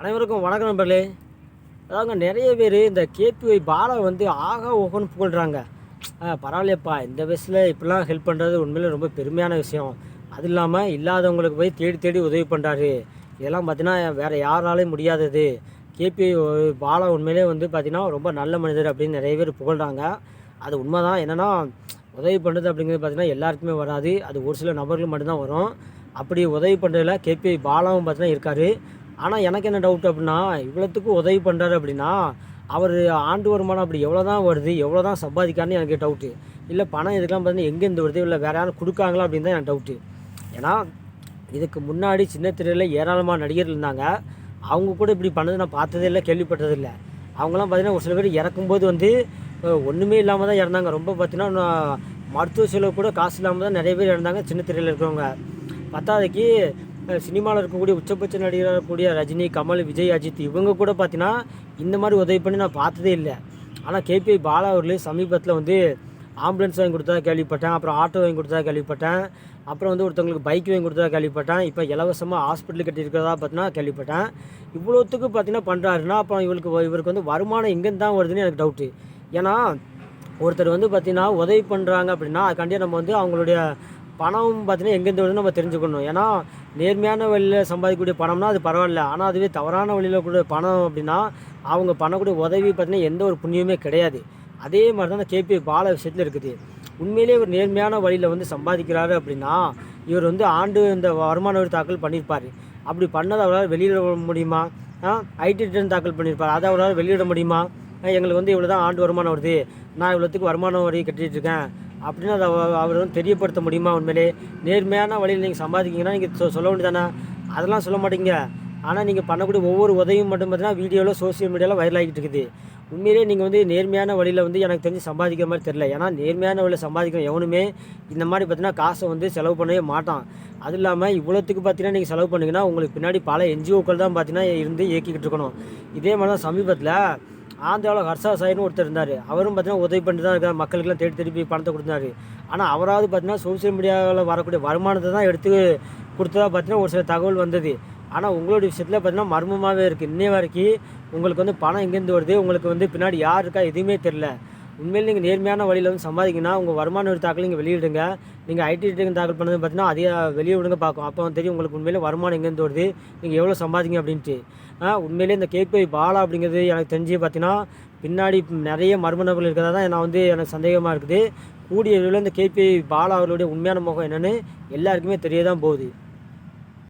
அனைவருக்கும் வணக்கம் நண்பர்களே. அதாங்க நிறைய பேர் இந்த கேபிஒய் பாலா வந்து ஆகா ஓகன்னு புகழ்கிறாங்க பரவாயில்லையப்பா இந்த வயசில் இப்படிலாம் ஹெல்ப் பண்ணுறது உண்மையிலே ரொம்ப பெருமையான விஷயம். அது இல்லாமல் இல்லாதவங்களுக்கு போய் தேடி தேடி உதவி பண்ணுறாரு இதெல்லாம் பார்த்தீங்கன்னா வேறு யாராலையும் முடியாதது. கேபி பாலா உண்மையிலே வந்து பார்த்திங்கன்னா ரொம்ப நல்ல மனிதர் அப்படின்னு நிறைய பேர் புகழ்கிறாங்க அது உண்மை தான் என்னென்னா உதவி பண்ணுறது அப்படிங்கிறது பார்த்தீங்கன்னா எல்லாருக்குமே வராது. அது ஒரு சில நபர்கள் மட்டும்தான் வரும். அப்படி உதவி பண்ணுறதுல கேபி பாலாவும் பார்த்தீங்கன்னா இருக்கார். ஆனால் எனக்கு என்ன டவுட் அப்படின்னா இவ்வளோத்துக்கு உதவி பண்ணுறாரு அப்படின்னா அவர் ஆண்டு வருமானம் அப்படி எவ்வளோ தான் வருது எவ்வளோ தான் சம்பாதிக்காருன்னு எனக்கு டவுட்டு இல்லை பணம் இதுக்கெல்லாம் பார்த்தீங்கன்னா எங்கேருந்து வருது இல்லை வேறு யாரும் கொடுக்காங்களா அப்படின்னு தான் எனக்கு டவுட்டு ஏன்னா இதுக்கு முன்னாடி சின்ன திரையில் ஏராளமான நடிகர்கள் இருந்தாங்க. அவங்க கூட இப்படி பண்ணது நான் பார்த்ததே இல்லை கேள்விப்பட்டது இல்லை. அவங்களாம் பார்த்தீங்கன்னா ஒரு சில பேர் இறக்கும்போது வந்து ஒன்றுமே இல்லாமல் தான் இறந்தாங்க. ரொம்ப பார்த்தீங்கன்னா மருத்துவ செலவு கூட காசு இல்லாமல் தான் நிறைய பேர் இறந்தாங்க சின்ன திரையில் இருக்கிறவங்க. பத்தாவதுக்கு சினிமாவில் இருக்கக்கூடிய உச்சபட்ச நடிகராக இருக்கக்கூடிய ரஜினி கமல் விஜய் அஜித் இவங்க கூட பார்த்தீங்கன்னா இந்த மாதிரி உதவி பண்ணி நான் பார்த்ததே இல்லை. ஆனால் கேபி பாலா அவர்களே சமீபத்தில் வந்து ஆம்புலன்ஸ் வாங்கி கொடுத்தா கேள்விப்பட்டேன். அப்புறம் ஆட்டோ வாங்கி கொடுத்தா கேள்விப்பட்டேன். அப்புறம் வந்து ஒருத்தவங்களுக்கு பைக் வாங்கி கொடுத்தா கேள்விப்பட்டேன். இப்போ இலவசமாக ஹாஸ்பிட்டல் கட்டியிருக்கிறதா பார்த்தீங்கன்னா கேள்விப்பட்டேன். இவ்வளோத்துக்கு பார்த்தீங்கன்னா பண்ணுறாருன்னா அப்புறம் இவருக்கு இவருக்கு வந்து வருமானம் எங்கேருந்து தான் வருதுன்னு எனக்கு டவுட்டு ஏன்னா ஒருத்தர் வந்து பார்த்திங்கன்னா உதவி பண்ணுறாங்க அப்படின்னா அதுக்காண்டியே நம்ம வந்து அவங்களுடைய பணம் பார்த்தீங்கன்னா எங்கேருந்து வருதுன்னு நம்ம தெரிஞ்சுக்கணும். ஏன்னா நேர்மையான வழியில் சம்பாதிக்கக்கூடிய பணம்னா அது பரவாயில்ல. ஆனால் அதுவே தவறான வழியில் கூட பணம் அப்படின்னா அவங்க பண்ணக்கூடிய உதவி பார்த்தீங்கன்னா எந்த ஒரு புண்ணியமே கிடையாது. அதே மாதிரி தான் இந்த கேபி பால விஷயத்தில் இருக்குது. உண்மையிலேயே ஒரு நேர்மையான வழியில் வந்து சம்பாதிக்கிறாரு அப்படின்னா இவர் வந்து ஆண்டு இந்த வருமான வரி தாக்கல் பண்ணியிருப்பார் அப்படி பண்ணதை அவரால் வெளியிட முடியுமா? ஐடி ரிட்டர்ன் தாக்கல் பண்ணியிருப்பார் அதை அவரால் வெளியிட முடியுமா? எங்களுக்கு வந்து இவ்வளோ தான் ஆண்டு வருமானம் வருது. நான் இவ்வளோத்துக்கு வருமான வரி கட்டிட்டு இருக்கேன். அப்படின்னு அதை அவர் வந்து தெரியப்படுத்த முடியுமா? உண்மையிலே நேர்மையான வழியில் நீங்கள் சம்பாதிக்கீங்கன்னா நீங்கள் சொ சொல்ல வேண்டியதானே அதெல்லாம் சொல்ல மாட்டீங்க. ஆனால் நீங்கள் பண்ணக்கூடிய ஒவ்வொரு உதவியும் மட்டும் பார்த்தீங்கன்னா வீடியோவில் சோஷியல் மீடியாவில் வைரல் ஆகிட்டு இருக்குது. உண்மையிலேயே நீங்கள் வந்து நேர்மையான வழியில் வந்து எனக்கு தெரிஞ்சு சம்பாதிக்கிற மாதிரி தெரில ஏன்னா நேர்மையான வழியில் சம்பாதிக்கிற எவனுமே இந்த மாதிரி பார்த்தீங்கன்னா காசை வந்து செலவு பண்ணவே மாட்டான். அது இல்லாமல் இவ்வளோத்துக்கு பார்த்தீங்கன்னா நீங்கள் செலவு பண்ணிங்கன்னா உங்களுக்கு பின்னாடி பல என்ஜிஓக்கள் தான் பார்த்தீங்கன்னா இருந்து இயக்கிக்கிட்டு இருக்கணும். இதே மாதிரி தான் சமீபத்தில் ஆந்திராவில் ஹர்ஷா சாயின்னு ஒருத்தர் இருந்தார். அவரும் பார்த்தீங்கன்னா உதவி பண்ணி தான் இருக்கார். மக்களுக்கெல்லாம் தேடி திருப்பி போய் பணத்தை கொடுத்தாரு ஆனால் அவராவது பார்த்தீங்கன்னா சோஷியல் மீடியாவில் வரக்கூடிய வருமானத்தை தான் எடுத்து கொடுத்ததா பார்த்தீங்கன்னா ஒரு சில தகவல் வந்தது. ஆனால் உங்களுடைய விஷயத்தில் பார்த்தீங்கன்னா மர்மமாகவே இருக்குது இன்னைய வரைக்கும் உங்களுக்கு வந்து பணம் எங்கேருந்து வருது? உங்களுக்கு வந்து பின்னாடி யார் இருக்கா? எதுவுமே தெரில உண்மையில் நீங்கள் நேர்மையான வழியில் வந்து சம்பாதிங்கன்னா உங்கள் வருமான வரி தாக்கல் நீங்கள் வெளியிடுங்க. நீங்கள் ஐடி ரிட்டர்ன் தாக்கல் பண்ணது பார்த்தீங்கன்னா அதே வெளியே விடுங்க பார்க்கும். அப்போ வந்து தெரியும் உங்களுக்கு உண்மையிலே வருமானம் எங்கேருந்து வருது நீங்கள் எவ்வளோ சம்பாதிங்க அப்படின்ட்டு. உண்மையிலே இந்த கேபிஐ பாலா அப்படிங்கிறது எனக்கு தெரிஞ்சு பார்த்தீங்கன்னா பின்னாடி நிறைய மர்ம நபர்கள் இருக்கிறதா தான் நான் வந்து எனக்கு சந்தேகமாக இருக்குது. கூடிய விரைவில் இந்த கேபிஐ பாலா அவர்களுடைய உண்மையான முகம் என்னென்னு எல்லாருக்குமே தெரிய தான் போகுது.